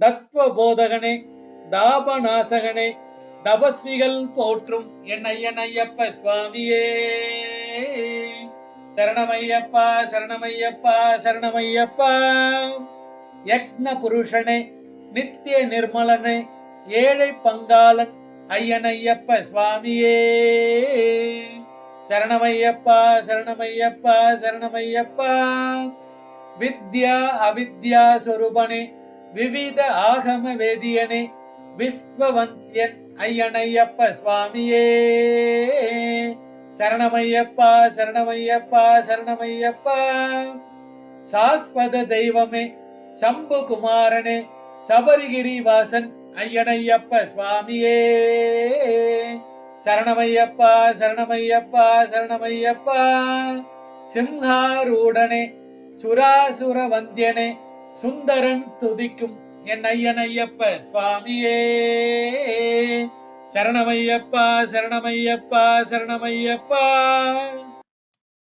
தத்வ போதகனே தாபநாசகனே தபஸ்விகள் போற்றும் என் ஐயப்ப சுவாமியே. சரணமையப்பா சரணமையப்பா சரணமையப்பா. யக்ன புருஷனே நித்திய நிர்மலனே ஏழை பங்காளன் ஐயனையப்ப சுவாமியே. சரணமையப்பா சரணமையப்பா சரணமையப்பா. வித்யா அவித்யா சொருபனே விவித ஆகம வேதியனே விஸ்வவந்தியன் ஐயனையப்ப சுவாமியே. சரணமையப்பா சரணமையப்பா சரணமையப்பா. சாஸ்வத தெய்வமே சம்பு குமாரனே சபரிகிரி வாசன் ஐயனையப்ப சுவாமியே. சரணமையப்பா சரணமையப்பா சரணமையப்பா. சிம்ஹாரூடனே சுராசுர வந்தியனே சுந்தரன் துதிக்கும் என் ஐயனையப்ப சுவாமியே. சரணமையப்பா சரணமையப்பா சரணமையப்பா.